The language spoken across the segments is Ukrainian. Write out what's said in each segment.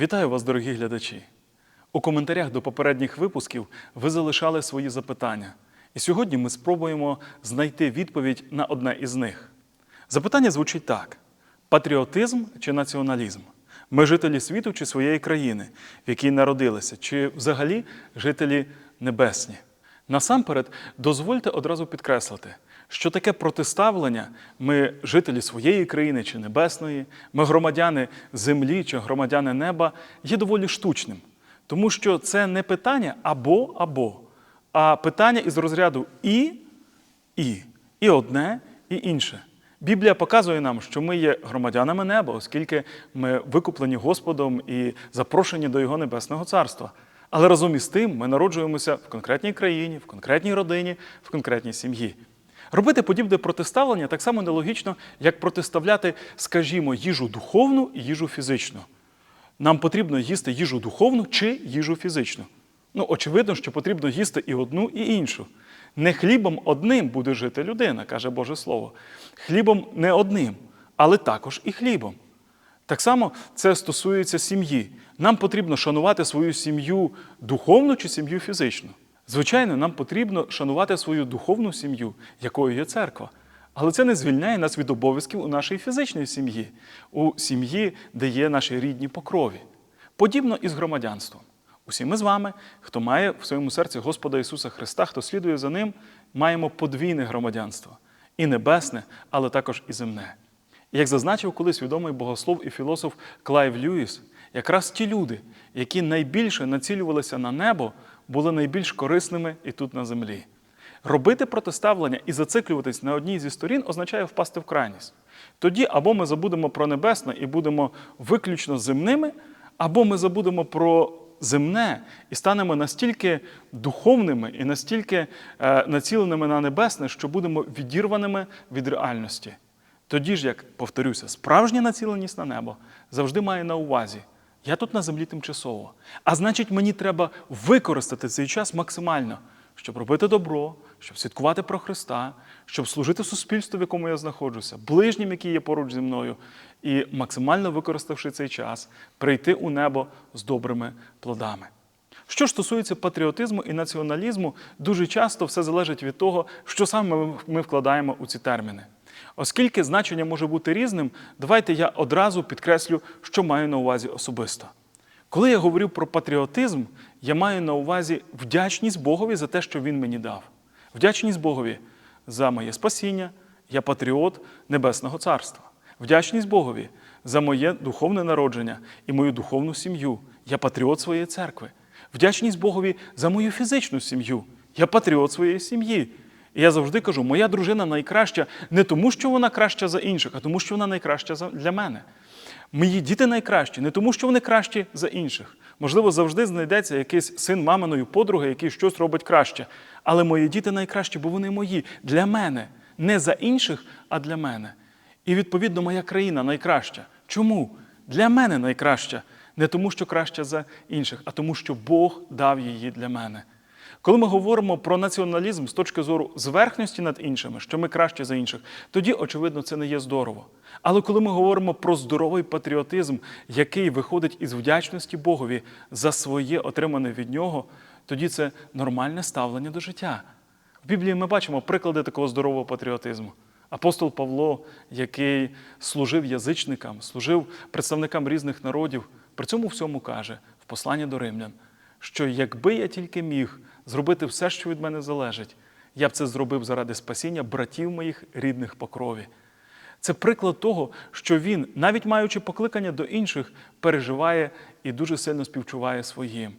Вітаю вас, дорогі глядачі! У коментарях до попередніх випусків ви залишали свої запитання. І сьогодні ми спробуємо знайти відповідь на одне із них. Запитання звучить так: патріотизм чи націоналізм? Ми жителі світу чи своєї країни, в якій народилися, чи взагалі жителі небесні? Насамперед, дозвольте одразу підкреслити, що таке протиставлення ми жителі своєї країни чи небесної, ми громадяни землі чи громадяни неба є доволі штучним. Тому що це не питання або або, а питання із розряду і, і, і одне, і інше. Біблія показує нам, що ми є громадянами неба, оскільки ми викуплені Господом і запрошені до Його небесного царства. Але разом із тим ми народжуємося в конкретній країні, в конкретній родині, в конкретній сім'ї. Робити подібне протиставлення так само нелогічно, як протиставляти, скажімо, їжу духовну і їжу фізичну. Нам потрібно їсти їжу духовну чи їжу фізичну. Ну, очевидно, що потрібно їсти і одну, і іншу. Не хлібом одним буде жити людина, каже Боже Слово. Хлібом не одним, але також і хлібом. Так само це стосується сім'ї. Нам потрібно шанувати свою сім'ю духовну чи сім'ю фізичну. Звичайно, нам потрібно шанувати свою духовну сім'ю, якою є церква. Але це не звільняє нас від обов'язків у нашій фізичній сім'ї, у сім'ї, де є наші рідні по крові. Подібно і з громадянством. Усі ми з вами, хто має в своєму серці Господа Ісуса Христа, хто слідує за Ним, маємо подвійне громадянство і небесне, але також і земне. Як зазначив колись відомий богослов і філософ Клайв Льюіс, якраз ті люди, які найбільше націлювалися на небо, були найбільш корисними і тут на землі. Робити протиставлення і зациклюватись на одній зі сторін означає впасти в крайність. Тоді або ми забудемо про небесне і будемо виключно земними, або ми забудемо про земне і станемо настільки духовними і настільки е, націленими на небесне, що будемо відірваними від реальності. Тоді ж, як повторюся, справжня націленість на небо завжди має на увазі. Я тут на землі тимчасово. А значить, мені треба використати цей час максимально, щоб робити добро, щоб свідкувати про Христа, щоб служити суспільству, в якому я знаходжуся, ближнім, які є поруч зі мною, і максимально використавши цей час, прийти у небо з добрими плодами. Що ж стосується патріотизму і націоналізму, дуже часто все залежить від того, що саме ми вкладаємо у ці терміни. Оскільки значення може бути різним, давайте я одразу підкреслю, що маю на увазі особисто. Коли я говорю про патріотизм, я маю на увазі вдячність Богові за те, що Він мені дав. Вдячність Богові за моє спасіння, я патріот Небесного Царства. Вдячність Богові за моє духовне народження і мою духовну сім'ю. Я патріот своєї церкви. Вдячність Богові за мою фізичну сім'ю. Я патріот своєї сім'ї. І я завжди кажу, моя дружина найкраща не тому, що вона краща за інших, а тому, що вона найкраща для мене. Мої діти найкращі, не тому, що вони кращі за інших. Можливо, завжди знайдеться якийсь син маминої подруги, який щось робить краще. Але мої діти найкращі, бо вони мої для мене, не за інших, а для мене. І відповідно моя країна найкраща. Чому? Для мене найкраща. Не тому, що краща за інших, а тому, що Бог дав її для мене. Коли ми говоримо про націоналізм з точки зору зверхності над іншими, що ми краще за інших, тоді, очевидно, це не є здорово. Але коли ми говоримо про здоровий патріотизм, який виходить із вдячності Богові за своє отримане від нього, тоді це нормальне ставлення до життя. В Біблії ми бачимо приклади такого здорового патріотизму. Апостол Павло, який служив язичникам, служив представникам різних народів, при цьому всьому каже в посланні до римлян, що якби я тільки міг зробити все, що від мене залежить, я б це зробив заради спасіння братів моїх рідних по крові. Це приклад того, що він, навіть маючи покликання до інших, переживає і дуже сильно співчуває своїм.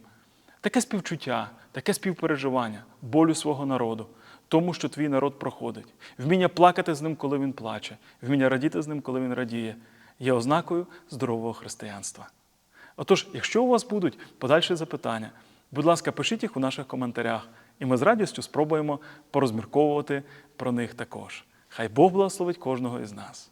Таке співчуття, таке співпереживання болю свого народу, тому, що твій народ проходить, вміння плакати з ним, коли він плаче, вміння радіти з ним, коли він радіє, є ознакою здорового християнства. Отож, якщо у вас будуть подальші запитання, будь ласка, пишіть їх у наших коментарях, і ми з радістю спробуємо порозмірковувати про них також. Хай Бог благословить кожного із нас.